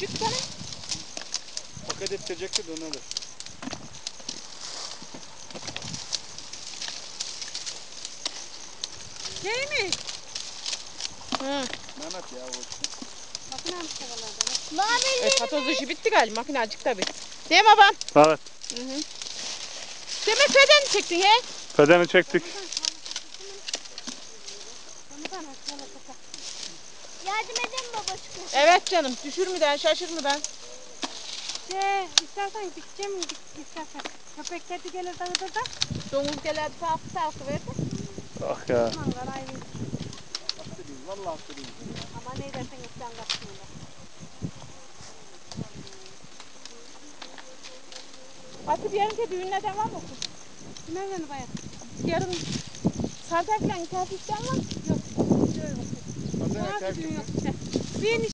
küçük ettirecekti de ona da. Şey mi? Hı. Mehmet ya o işte. Makine mi çabalarda? Mavi Evet, patoz işi bitti galiba makinacık tabii. Değil mi babam? Evet. Hı hı. Demek beden çektin he? Pedeni çektik. Komutan şöyle kısa. Yardım edin mi babacığım? Evet canım. Düşürmeden, şaşırmadan. Şey istersen dikeceğim dik istersen. Köpek kedi gelir dağıdır da. Domuz gelerdi sağlıklı sağlıklı verdi. Ah ya. Aman karayı. Vallahi haklıyım. Ama ne dersen sen kaçmıyorlar. Asıl yarınki düğünlerden var mı? kız? Nereden bayağı? Yarın Sardak falan misafir isteyen var mı? Pieni